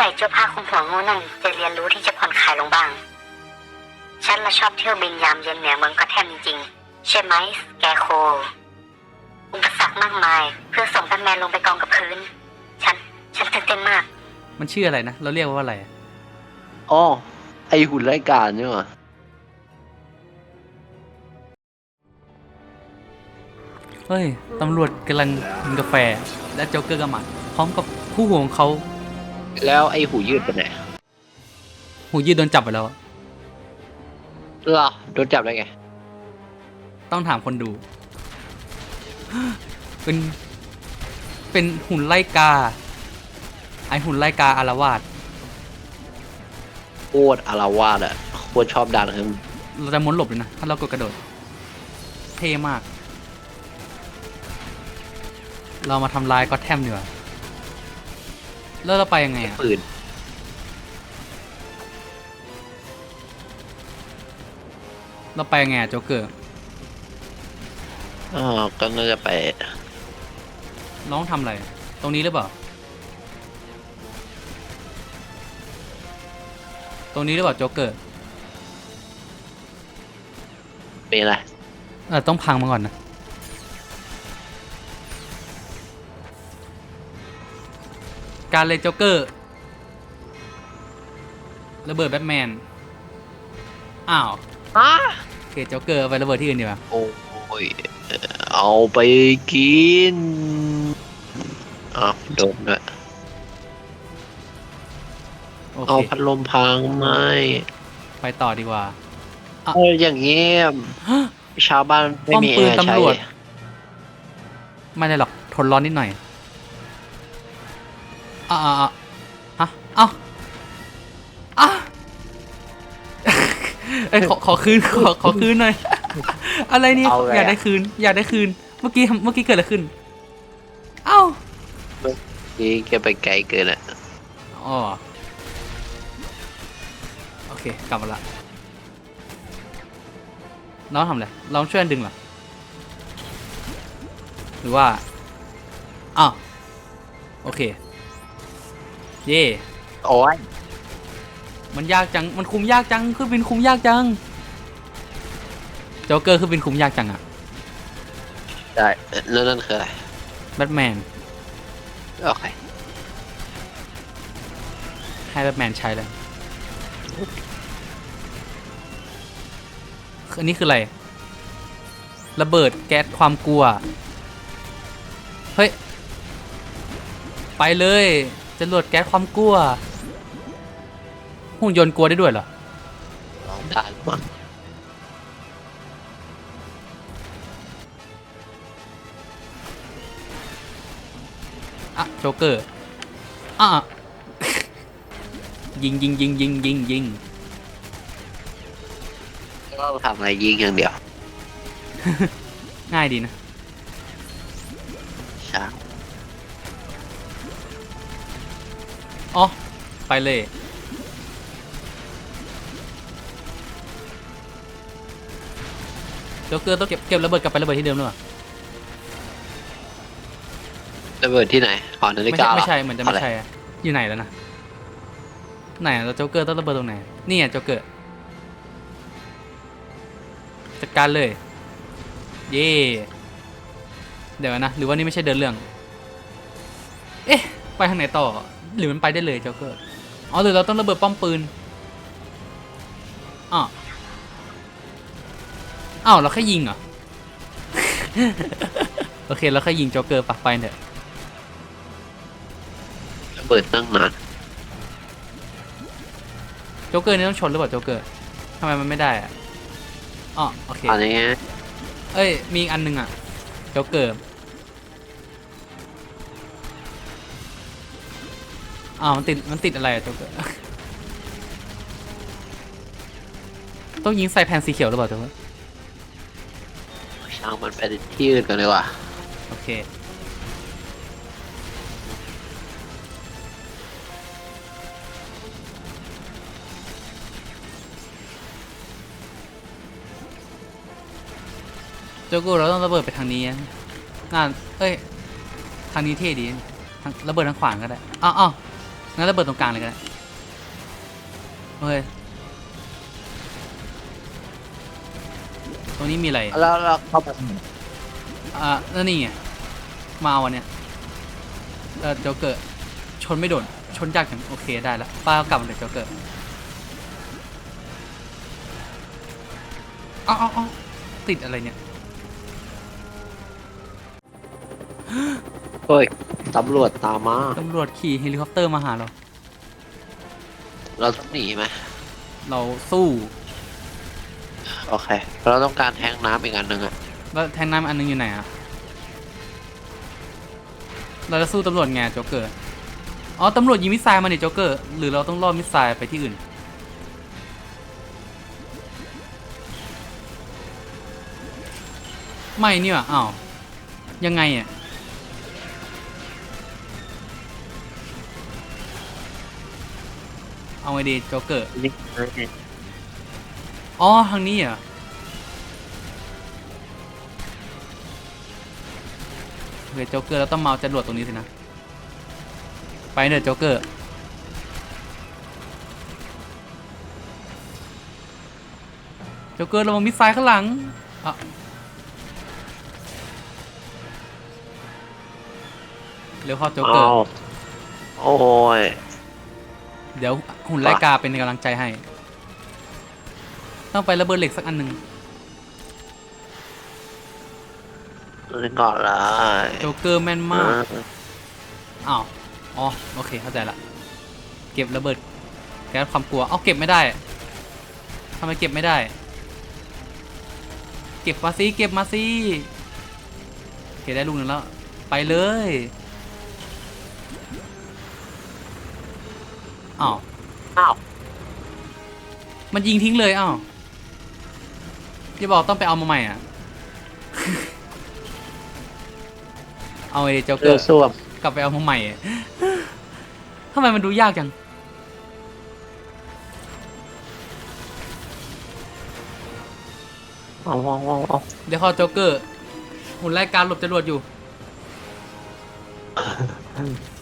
ไหร่เจ้าผ้าคลุมหัวงูนั่นจะเรียนรู้ที่จะผ่อนคลายลงบ้าง ฉันละชอบเที่ยวบินยามเย็นเหนือเมืองก็แทมจริงๆใช่ไหมแกโค อุปสรรคมากมาย เพื่อส่งแบทแมนลงไปกองกับพื้น ฉัน ฉันตื่นเต้นมาก มันชื่ออะไรนะ เราเรียกว่าอะไร อ๋อ ไอหุ่นรายการเนี่ยว่ะเฮ้ย ตำรวจกำลังกินกาแฟ และโจ๊กเกอร์ก็มาพร้อมกับคู่หูของเขา แล้วไอหูยืดเป็นไงหูยืดโดนจับไปแล้วอะเหรอโดนจับได้ไง ต้องถามคนดู เป็น เป็นหุ่นไล่กา ไอหุ่นไล่กาอารวาสโคตรอารวาสอะโคตรชอบดันครับเราจะม้วนหลบเลยนะ ถ้าเรากดกระโดด เท่มาก เรามาทำลายก็อตแทมดีกว่า แล้วเราไปยังไงอะปืนเราไปยังไงอะโจ๊กเกอร์อ๋อก็น่าจะไปน้องทำอะไร ตรงนี้หรือเปล่า ตรงนี้หรือเปล่าโจ๊กเกอร์เป็นอะไรเออต้องพังมาก่อนนะ การเลยโจ๊กเกอร์ระเบิดแบทแมน อ้าวฮะโอเคโจ๊กเกอร์เอาไประเบิดที่อื่นดีกว่าโอ้ยเอาไปกินอ้าวโดนด้วยโอเอาเคพัดลมพังไหมไปต่อดีกว่า เอออย่างเงี้ยชาวบ้านไม่มีป้อมปืแอนร์ใช้ตำรวจ ไม่ได้หรอกทนร้อนนิดหน่อย อ่าอ่าอ่าฮะเอ้าอะเอ้ยขอขอคืนขอขอคืนหน่อย อะไรนี่เอาเลยอะ อยากได้คืน อยากได้คืน เมื่อกี้เมื่อกี้เกิดอะไรขึ้น เอ้านี่แกไปไกลเกินอะอ๋อโอเคกลับมาละน้องทำอะไรลองช่วยกันดึงเหรอหรือว่าอ้าวโอเค เย่โอ้ยมันยากจัง มันคุมยากจังเครื่องบินคุมยากจังโจ๊กเกอร์เครื่องบินคุมยากจังอะได้แล้วนั่นคืออะไรแบทแมนโอเคให้แบทแมนใช้เลยอันนี้คืออะไร ระเบิดแก๊สความกลัว เฮ้ย ไปเลย จรวดแก๊สความกลัว หุ่นยนต์กลัวได้ด้วยเหรอได้มั้งอะโจ๊กเกอร์อะยิงยิงยิงยิงยิงยิงก็ทำอะไรยิงอย่างเดียว ง่ายดีนะ อ๋อ ไปเลย โจ๊กเกอร์ต้องเก็บเก็บระเบิดกลับไประเบิดที่เดิมหรือเปล่าระเบิดที่ไหนหอนาฬิไม่กาใช่เหรอไม่ใช่เหมือนจะไม่อะไรใช่อะอยู่ไหนแล้วนะ ไหนอะแล้วโจ๊กเกอร์ต้องระเบิดตรงไหน นี่อะโจ๊กเกอร์จัดการเลย เย่เดี๋ยวนะ หรือว่านี่ไม่ใช่เดินเรื่อง เอ๊ะ ไปทางไหนต่อ หรือมันไปได้เลยโจ๊กเกอร์อ๋อหรือเราต้องระเบิดป้อมปืนอ๋ออ้าวเราแค่ยิงเหรอโอเคเราแค่ยิงโจ๊กเกอร์ปักไปเถอะระเบิดตั้งนานโจ๊กเกอร์นี่ต้องชนหรือเปล่าโจ๊กเกอร์ทำไมมันไม่ได้อะอ๋อโอเคอันนี้เอ้ยมีอีกอันหนึงอะโจ๊กเกอร์ อ้าวมันติดมันติดอะไรอะโจ๊กเกอร์ต้องยิงใส่แผ่นสีเขียวหรือเปล่าโจ๊กเกอร์ช่างมันไปที่อื่นกันเลยว่ะโอเคโจโก้เราต้องระเบิดไปทางนี้นะน่าเอ้ย ทางนี้เท่ดีทางระเบิดทางขวางก็ได้อ้าวอ้าว งั้นระเบิดตรงกลางเลยก็ได้โอเคตรงนี้มีอะไรแล้วเราเข้าไปอ่าแล้วนี่ไงมาวันเนี้ยเออโจ๊กเกอร์ชนไม่โดนชนยากจังโอเคได้แล้วป้ากลับมาเลยโจ๊กเกอร์เอาเอาเอาติดอะไรเนี่ย เฮ้ยตำรวจตามมา ตำรวจขี่เฮลิคอปเตอร์มาหาเรา เราต้องหนีไหมเราสู้ โอเค เราต้องการแทงน้ำอีกอันหนึ่งอะแล้วแทงน้ำอันนึงอยู่ไหนอะเราจะสู้ตำรวจไงโจ๊กเกอร์ อ๋อตำรวจยิงมิสไซล์มาเนี่ยโจ๊กเกอร์ หรือเราต้องล่อมิสไซล์ไปที่อื่น ไม่นี่หว่าอ้าว ยังไงอะ เอาไงดีโจ๊กเกอร์นี่อ๋อทางนี้เหรอะโอเคโจ๊กเกอร์เราต้องมาเอาจรวดตรงนี้สินะ ไปเถอะโจ๊กเกอร์โจ๊กเกอร์ระวังมิสไซล์ข้างหลังอะเร็วเข้าโจ๊กเกอร์อ้าวโอ้ย เดี๋ยวหุ่นไล่กาเป็นกำลังใจให้ ต้องไประเบิดเหล็กสักอันหนึ่งนี่ก่อนเลยโจ๊กเกอร์แม่นมากเอออ้าวอ๋อโอเคเข้าใจละเก็บระเบิดแก๊สความกลัว เอาเก็บไม่ได้ทำไมเก็บไม่ได้ เก็บมาสิเก็บมาสิโอเคได้ลูกหนึ่งแล้ว ไปเลย อ้าวอ้าวมันยิงทิ้งเลยอ้าวอย่าบอกต้องไปเอามาใหม่อะ เอาไอ้เจ้าเกเลืออดร์ส้วมกลับไปเอามาใหม่อะทำไมมันดูยากจัง เอาเอาเอาเอาเดี๋ยวเข้าโจ๊กเกอร์หุ่นไล่การหลบจรวดอยู่เ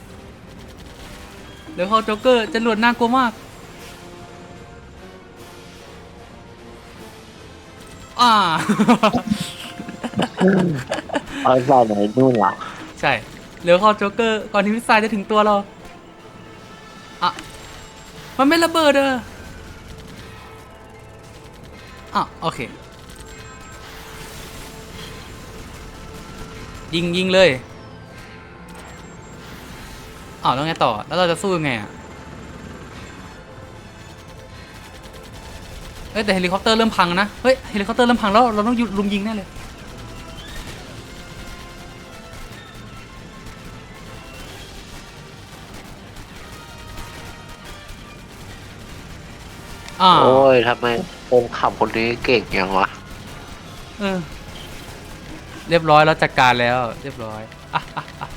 ดี๋ยวเข้าโจ๊กเกอร์จรวดน่ากลัวมากอ่าเอาใส่ไหนนู่นล่ะใช่เร็วเข้าโจ๊กเกอร์ก่อนที่มิสไซล์จะถึงตัวเราอะมันไม่ระเบิดเอออะโอเค ยิงยิงเลย อ้าวแล้วไงต่อ แล้วเราจะสู้ยังไงอะ เอ้ยแต่เฮลิคอปเตอร์เริ่มพังนะ เฮ้ยเฮลิคอปเตอร์เริ่มพังแล้วเราต้องหยุดลุมยิงแน่เลยอ่าโอ้ยทำไมคนขับคนนี้เก่งอย่างวะ เออ เรียบร้อยแล้วจัดการแล้ว เรียบร้อยอะอะอะ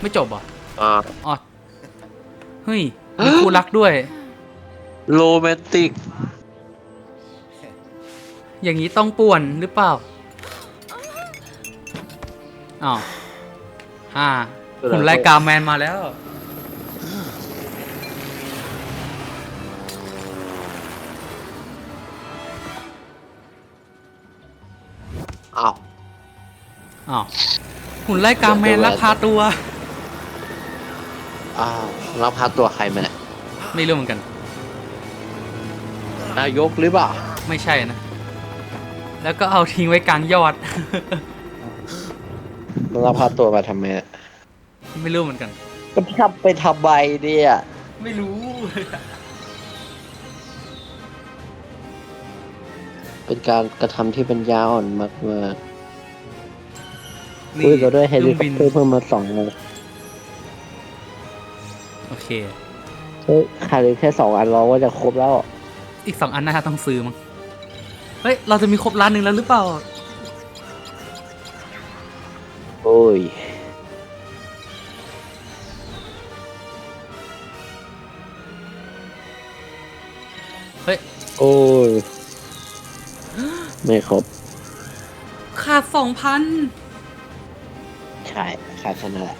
ไม่จบเหรอะอ่าอ๋อ เฮ้ย มีคู่รักด้วย โรแมนติก อย่างนี้ต้องป่วนหรือเปล่าอ๋ออ่าหุ่นไล่กาแมนมาแล้ว อ้าวอ๋อหุ่นไล่กาแมนลักพาตัว อ้าวแล้วพาตัวใครมาเนี่ยไม่รู้เหมือนกัน นายกหรือเปล่าไม่ใช่นะ แล้วก็เอาทิ้งไว้กลางยอดแล้วพาตัวมาทำไมอะไม่รู้เหมือนกัน ก็ทำไปทำใบเนี่ยไม่รู้ เป็นการกระทำที่เป็นยาอ่อนมากมากคุยเราด้วยเฮลิคอปเตอร์เพิ่มมาสองเลยโอ เค เฮ้ยขาดอีกแค่สองอันเราก็จะครบแล้ว อีกสองอันน่าจะต้องซื้อมั้ง เฮ้ย เราจะมีครบล้านหนึ่งแล้วหรือเปล่า โอ้ย เฮ้ย โอ้ย ไม่ครบ ขาดสองพัน ใช่ขาดแค่นั้นแหละ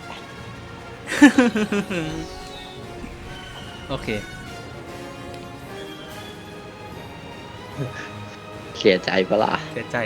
โอเค เสียใจปะล่ะเสียใจ